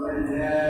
Yeah.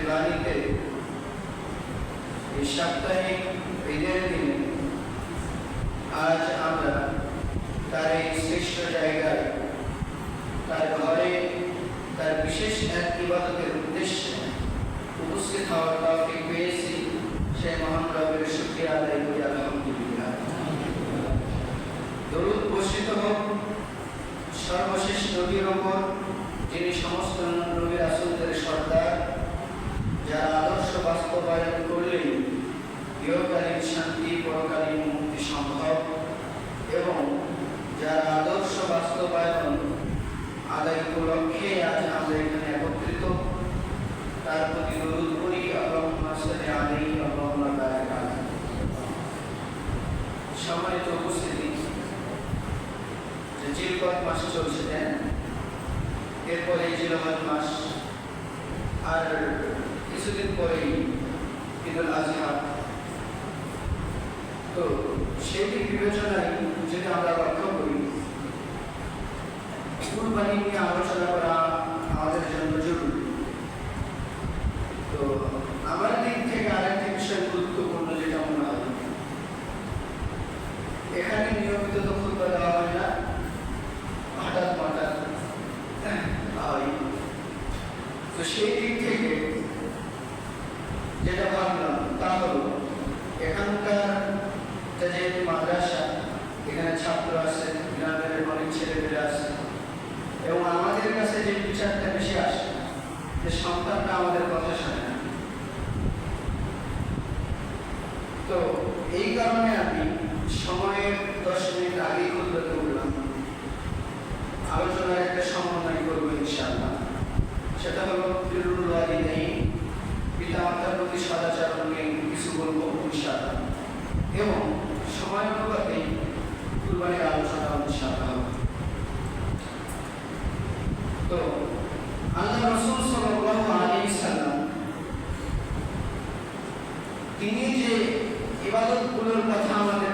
মেহেরবানিতে এই সাপ্তাহিক ঈদের দিনে আজ আমরা তার এই শ্রেষ্ঠ জায়গায় তার ঘরে, তার বিশেষ এক ইবাদতের উদ্দেশ্যে উপস্থিত হওয়ার তৌফিক পেয়েছি। সেই মহান রবের আদায় করি, আলহামদুলিল্লাহ। দরুদ হোক, সর্বশেষ নবীর ওপর, যিনি সমস্ত নবীর আসলদের সর্দার যার আদর্শ বাস্তবায়ন করলেই ইহকালীন শান্তি, পরকালীন মুক্তি সম্ভব। এবং যার আদর্শ বাস্তবায়ন আদায় উপলক্ষে আজ আমরা এখানে একত্রিত, তার প্রতি দরুদ করি আলাইহি সম্মানিত উপস্থিতি, যে জিলকত মাস চলছে এরপরে জিলহজ মাস আর কিছুদিন পরেই ঈদুল আজহা। তো সেই বিবেচনায় যেটা আমরা লক্ষ্য করি, কুরবানি নিয়ে আলোচনা করা আমাদের জন্য জরুরি তো আমার দিক থেকে আরেকটি বিষয় গুরুত্বপূর্ণ যেটা মনে হয় এখানে নিয়মিত তো খুতবা দেওয়া হয় না হঠাৎ হঠাৎ হয় তো সেই দিক থেকে যেটা ভাবলাম তা হলো এখানকার যেহেতু মাদ্রাসা, এখানে ছাত্র আছে গ্রামের অনেক ছেলেপেলে আছে। এবং আমাদের কাছে যে বিচারটা বেশি আসে, যে সন্তানটা আমাদের কথা শোনে তো এই কারণে আমি সময়ের দশ মিনিট আগেই খুলতে উঠলাম। আলোচনার একটা সমন্বয় করব ইনশাআল্লাহ। সেটা হলো বিরুল নেই। পিতা মাতার প্রতি সদাচরণ নিয়ে কিছু বলব ইনশাআল্লাহ। এবং সময় অনুপাতে কুরবানির আলোচনা ইনশাআল্লাহ হবে। তো আল্লাহ রসুল সাল্লাল্লাহু আলাইহি সাল্লাম তিনি যে ইবাদতগুলোর কথা আমাদেরকে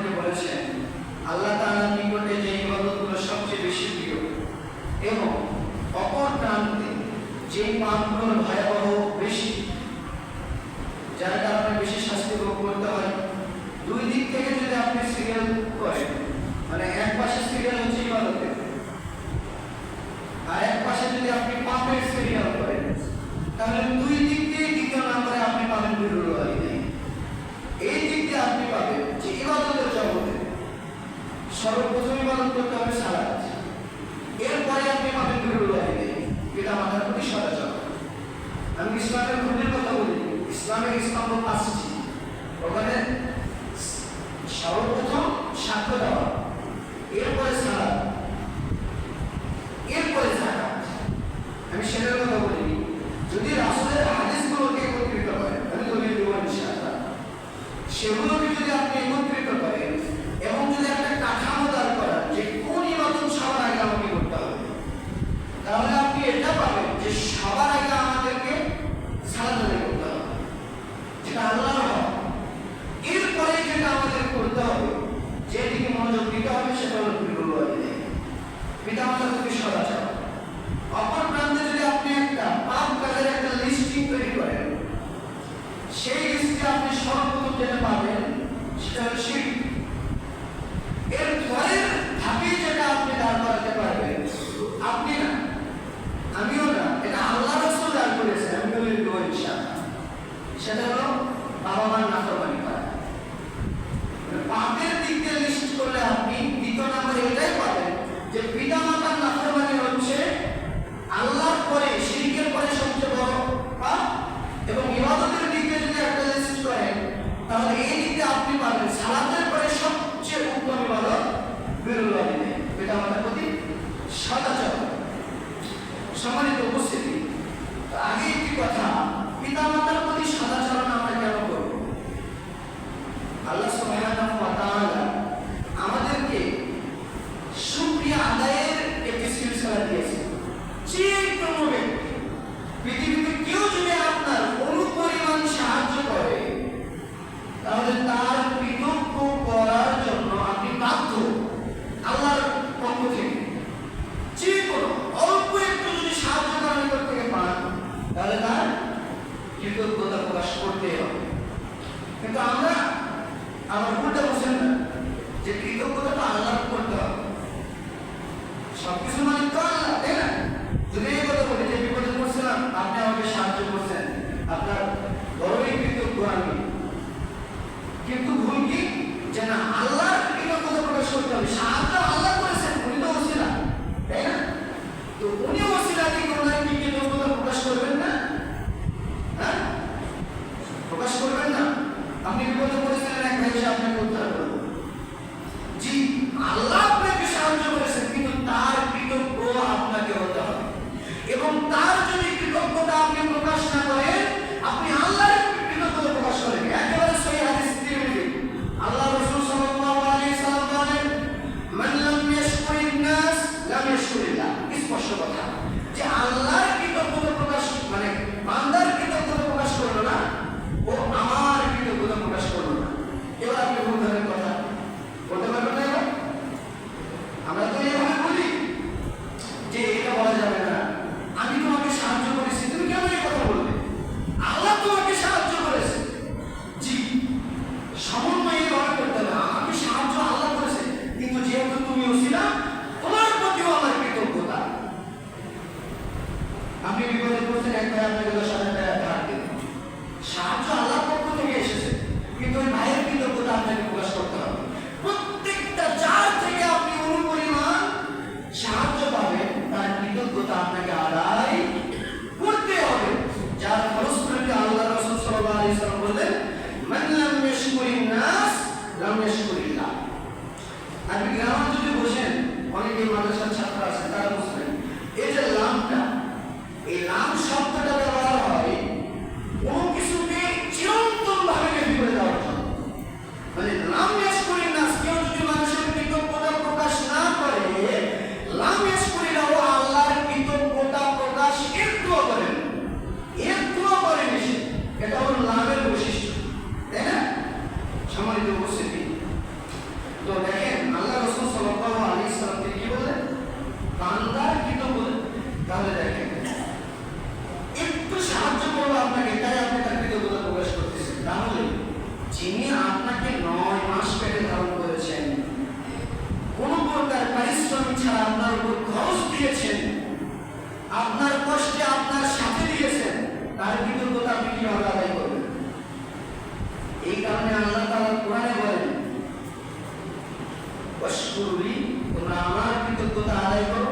তোমরা আমার কৃতজ্ঞতা আদায় করো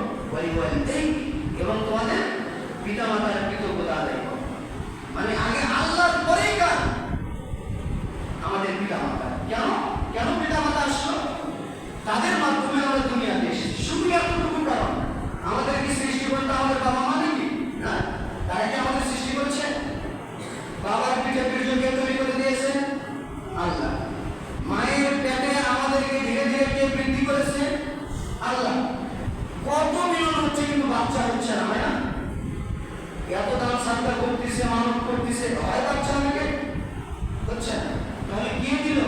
এবং তোমাদের পিতা মাতার কৃতজ্ঞতা আদায় করো। মানে আগে আল্লাহর পরে কাজ। আমাদের পিতা মাতা কেন? কেন পিতা মাতা আসলো? তাদের মাধ্যমে আমরা দুনিয়াতে এসেছি। শুধু এতটুকু কারণ আমাদেরকে সৃষ্টি করতে আমাদের বাবা আল্লাহ কত নিয়ম হচ্ছে কিন্তু বাচ্চা হচ্ছে না হয় না? এত দাম সাতটা করতেছে মানব করতেছে, হয় বাচ্চা আমাকে হচ্ছে না তাহলে গিয়ে দিল?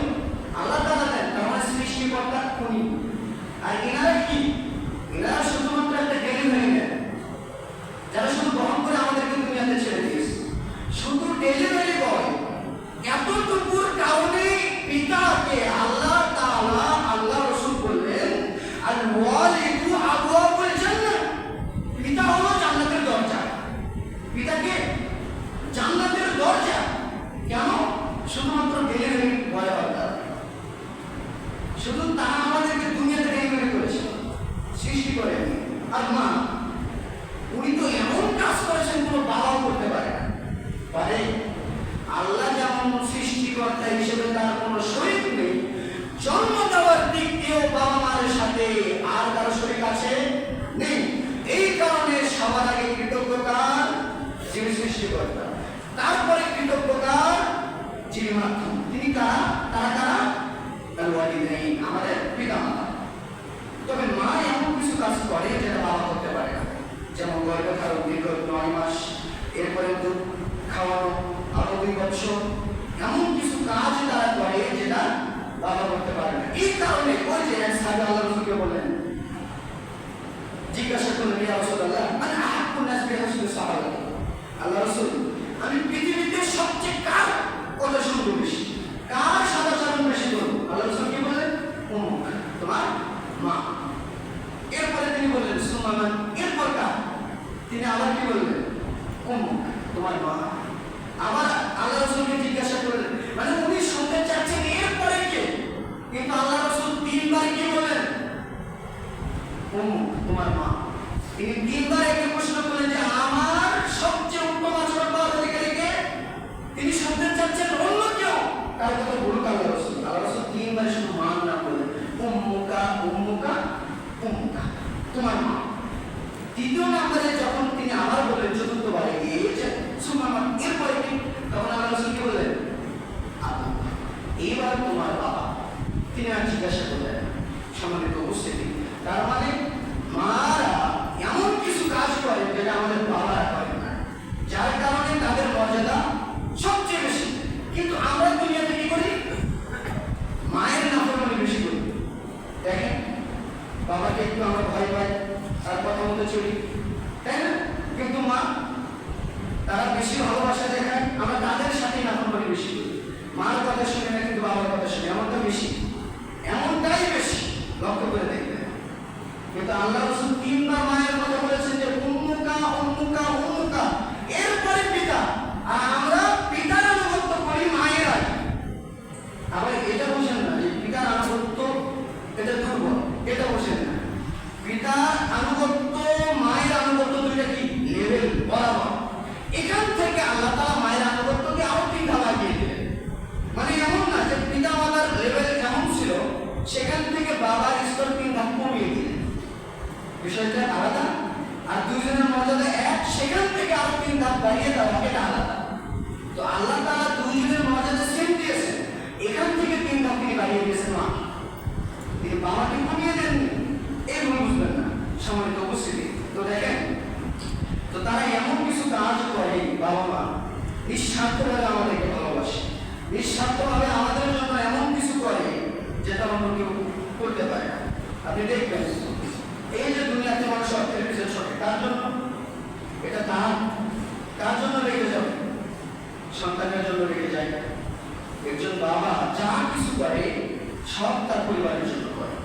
তারপরে কৃতজ্ঞতা, যিনি মাধ্যম তিনি কারা? তারা কারা? নেই আমাদের পিতা মাতা। তবে মা এমন কিছু কাজ করে যেটা বাবা করতে পারে না। যেমন গর্ভ ধারণ দীর্ঘ নয় মাস, এরপরে দুধ খাওয়ানো, আরও দুই বছর। এমন কিছু কাজ তারা করে যেটা বাবা করতে পারে না। এই কারণে ওই যে সাহেব আল্লাহ রসুলকে বললেন, জিজ্ঞাসা করলেন, ইয়া রসুল আল্লাহ মানে আহাকুল নাস বিহাসুল সাহাবাহ আল্লাহ রাসূল, আমি পৃথিবীতে সবচেয়ে কার কথা শুনব বেশি? কার সদাচরণ বেশি করব আল্লাহ রাসূল কি বললেন? উম্মুক তোমার মা। এরপরে তিনি বললেন সুমামান এরপর তিনি আবার কি বললেন? উম্মুক তোমার মা। আবার আল্লাহ রাসূলকে জিজ্ঞাসা করলেন মানে উনি শুনতে চাচ্ছেন এরপরে কে? কিন্তু আল্লাহ রাসূল তিনবার কি বলেন উম্মুক তোমার মা। তিনি তিনবার একই প্রশ্ন করলেন যে আমার সবচেয়ে উত্তম আচরণ পাওয়ার অধিকারী কে তিনি শুনতে চাচ্ছেন অন্য কেউ তার কথা বলুক আল্লাহ রসুল আল্লাহ রসুল তিনবার শুধু মান না বললেন উম্মুকা উম্মুকা উম্মুকা। তোমার মা। তৃতীয় নম্বরে যখন তিনি আবার বললেন চতুর্থবারে গিয়েছেন সুমামা এরপরে কি? তখন আল্লাহ রসুল কি বললেন? এইবার তোমার বাবা। তিনি আর জিজ্ঞাসা করলেন সম্মানিত উপস্থিতি। তার মানে মারা এমন কিছু কাজ করে যেটা আমাদের করে সব তার পরিবারের জন্য করে।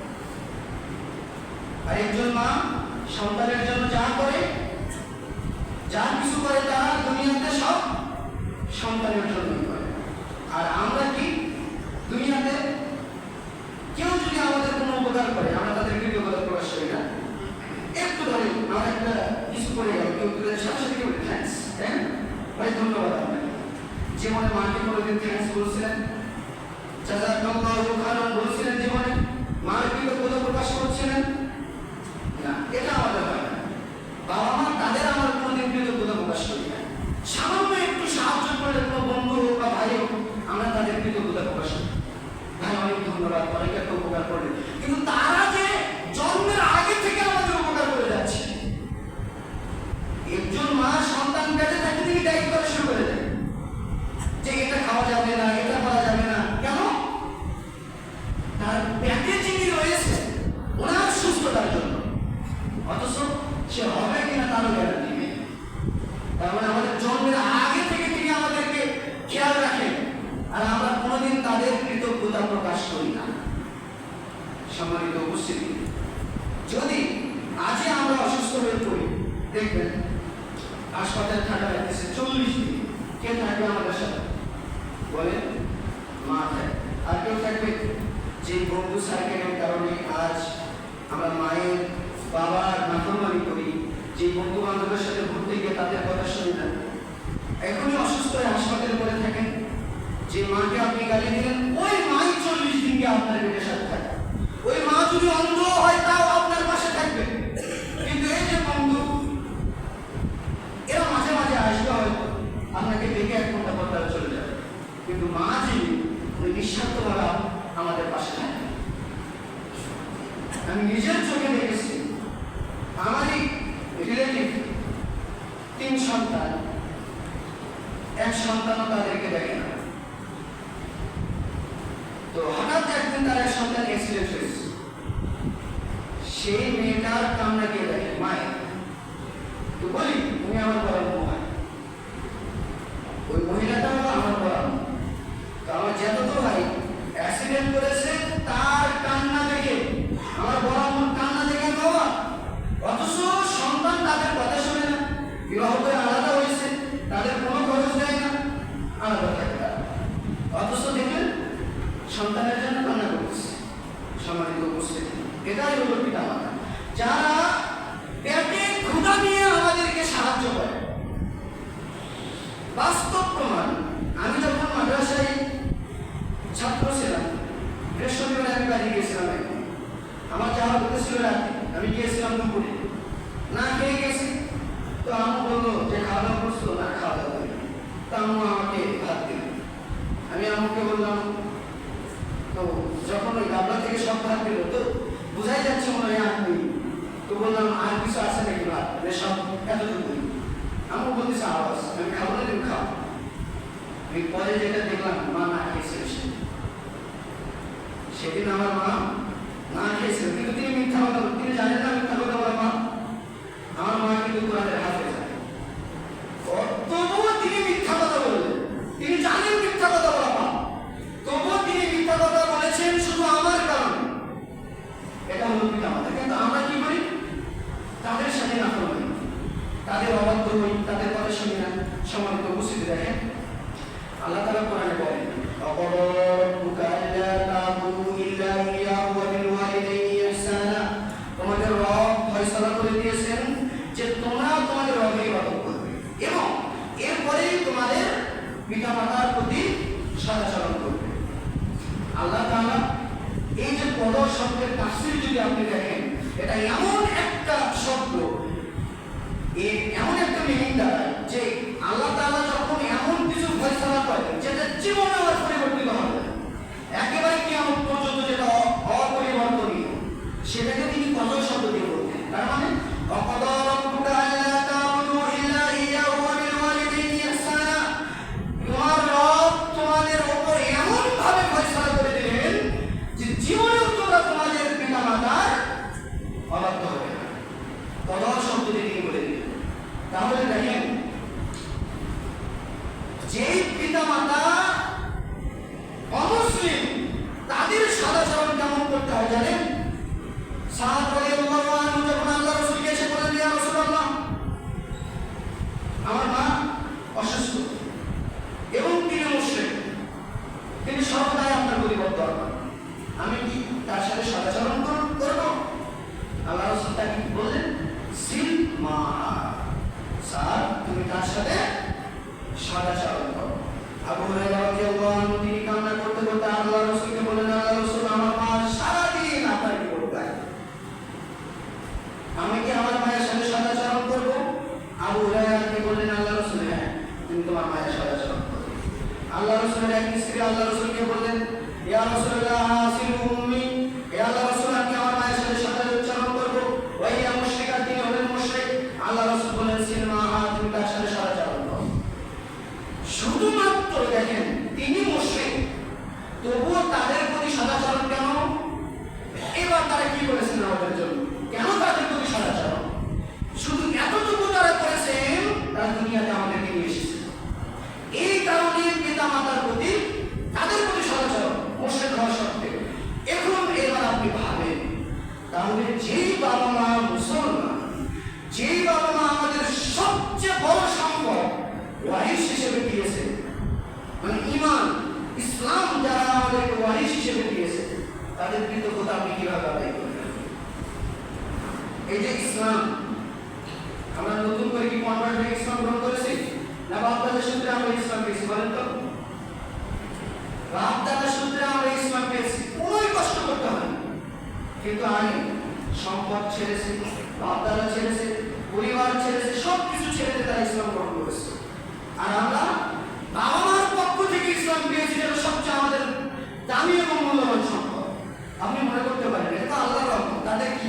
আর একজন মা সন্তানের জন্য যা করে, যা কিছু করে তারা দুনিয়াতে সব সন্তানের জন্য করে। আর আমরা কি দুনিয়াতে কেউ যদি আমাদের কোনো উপকার করে, আমরা তাদের কৃতজ্ঞতা প্রকাশ করি না। একটু ধরে আমরা একটা কিছু করে গেল, কেউ সাথে সাথে কেউ থ্যাংকস হ্যাঁ? ভাই, ধন্যবাদ আপনাকে। জীবনে মাকে কোনোদিন থ্যাংকস বলছিলেন বলছিলেন জীবনে মার কৃতজ্ঞতা প্রকাশ করছিলেন, না, এটা আমাদের হয় বাবা মা তাদের আমার কোনোদিন কৃতজ্ঞতা প্রকাশ করি না। সামান্য একটু সাহায্য করে কোনো বা ভাই হোক, আমরা তাদের কৃতজ্ঞতা প্রকাশ করি ভাই, অনেক ধন্যবাদ। অনেক একটা উপকার করলেন কিন্তু তারা যে জন্মের আগে থেকে আমাদের উপকার করে যাচ্ছে একজন মা সন্তান পেটে থাকে তিনি দায়িত্ব করা শুরু করে দেয় যে এটা খাওয়া যাবে না এটা করা যাবে না কেন তার পেটে যিনি রয়েছে ওনার সুস্থতার জন্য অথচ সে হবে কিনা তারও গ্যারান্টি নেই তার মানে আমাদের জন্মের আগে থেকে তিনি আমাদেরকে খেয়াল রাখেন আর আমরা কোনোদিন তাদের কৃতজ্ঞতা প্রকাশ করি না সম্মানিত উপস্থিতি যদি আজই আমরা অসুস্থ হয়ে পড়ি দেখবেন হাসপাতালে থাকা লাগতেছে চল্লিশ দিন কে থাকবে আমাদের সাথে বলে মা থাকে আর কেউ থাকবে যে বন্ধু সার্কেলের কারণে আজ আমরা মায়ের বাবার নাফরমানি করি যে বন্ধু বান্ধবের সাথে ঘুরতে গিয়ে তাদের কথা শুনি এখনই অসুস্থ হয়ে হাসপাতালে পড়ে থাকেন। যে মাকে আপনি গালি দিলেন, ওই মাই চল্লিশ দিনকে আপনার পেটের সাথে থাকে। ওই মা যদি অন্ধ হয়, তাও আপনার পাশে থাকবে। কিন্তু এই যে বন্ধু, এরা মাঝে মাঝে আসবে হয়তো, আপনাকে দেখে এক ঘণ্টা পর তারা চলে যাবে। কিন্তু মা যিনি, উনি নিঃস্বার্থভাবে আমাদের পাশে থাকে আমি নিজের চোখে দেখেছি সন্তান খাওয়া করছ না খাওয়া দাওয়া তো আম্মু আমাকে ভাত দিল আমি আম্মুকে বললাম তো যখন ওই গাবলা থেকে সব ভাত দিল তো বোঝাই যাচ্ছে মনে হয় আর তো বললাম আর কিছু আছে নাকি ভাত সব এতটুকু আম্মু বলতেছে আওয়াজ আমি খাব না তুমি খাও আমি পরে যেটা দেখলাম মা না খেয়েছিল সেদিন আমার মা না খেয়েছিল কিন্তু তিনি মিথ্যা কথা। তিনি জানেন না মিথ্যা কথা বলা মা আমার মা কিন্তু কোরআনের হাফেজ তাদের অবাধ্য হই, তাদের কথা শুনি না, সম্মানিত উপস্থিতি দেখেন। আল্লাহ তালা কোরআনে বলেন তোমাদের রব করবে এবং এরপরেই তোমাদের পিতা মাতার প্রতি সদাচরণ করবে। আল্লাহ তালা এই যে পদ শব্দের তাফসির যদি আপনি দেখেন, এটা এমন এক সেটাকে যেই বাবা মা মুসলমান, যেই বাবা মা আমাদের সবচেয়ে বড় সম্পদ হিসেবে দিয়েছে। মানে ইমান, ইসলাম যারা আমাদেরকে হিসেবে দিয়েছে, তাদের কৃতজ্ঞতা আপনি কীভাবে আদায় করবেন? এই যে ইসলাম, আমরা নতুন করে কি কনভার্ট হয়ে ইসলাম গ্রহণ করেছি? না বাপদাদার সূত্রে আমরা ইসলাম পেয়েছি, বলেন তো? বাপদাদার সূত্রে আমরা ইসলাম পেয়েছি, কোনোই কষ্ট করতে হয়নি কিন্তু আমি সম্পদ ছেড়েছে, বাপদাদা ছেড়েছে, পরিবার ছেড়েছে সব কিছু ছেড়ে তারা ইসলাম গ্রহণ করেছে। আর আমরা বাবা মার পক্ষ থেকে ইসলাম পেয়েছি যেটা সবচেয়ে আমাদের দামি এবং মূল্যবান সম্পদ। আপনি মনে করতে পারেন, এটা তো আল্লাহর রহমত, তাদের কি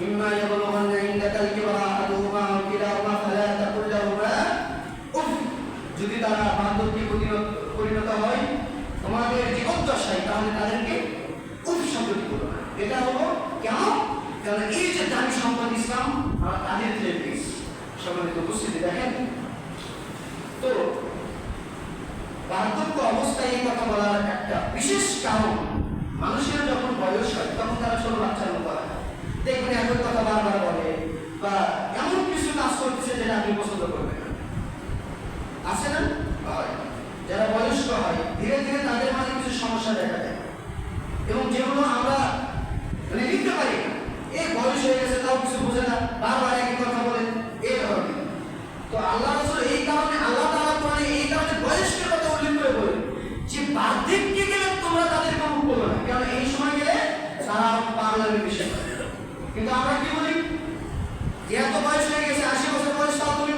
إما يبلغن عندك الكبر أحدهما أو كلاهما فلا تقل لهما উফ যদি তারা বার্ধক্যে পরিণত পরিণত হয় তোমাদের জীবদ্দশায় তাহলে তাদেরকে উফ শব্দটি বলো না এটা হলো কেন কারণ এই যে দামি সম্পদ ইসলাম আমরা তাদের থেকে পেয়েছি সম্মানিত উপস্থিতি দেখেন তো বার্ধক্য অবস্থায় এই কথা বলার একটা বিশেষ কারণ মানুষের যখন বয়স হয় তখন তারা ছোট বাচ্চার মতো হয় দেখবেন একই কথা বারবার বলে বা এমন কিছু কাজ করতেছে যেটা আপনি পছন্দ করবেন না। আছে না? যারা বয়স্ক হয় ধীরে ধীরে তাদের মাঝে কিছু সমস্যা দেখা দেয়। এবং যেগুলো আমরা মানে লিখতে পারি। এই বয়স হয়ে গেছে তাও কিছু বোঝে না বারবার একই কথা বলে এই ধরনের। তো আল্লাহ রাসূল এই কারণে আল্লাহ তাআলা কোরআনে এই কারণে বয়স্কের কথা উল্লেখ করে বলে যে বার্ধক্যে গেলে তোমরা তাদের কাবু করবে না। কারণ এই সময় গেলে তারা করে। কিন্তু আমরা কি বলি এত বয়স হয়ে গেছে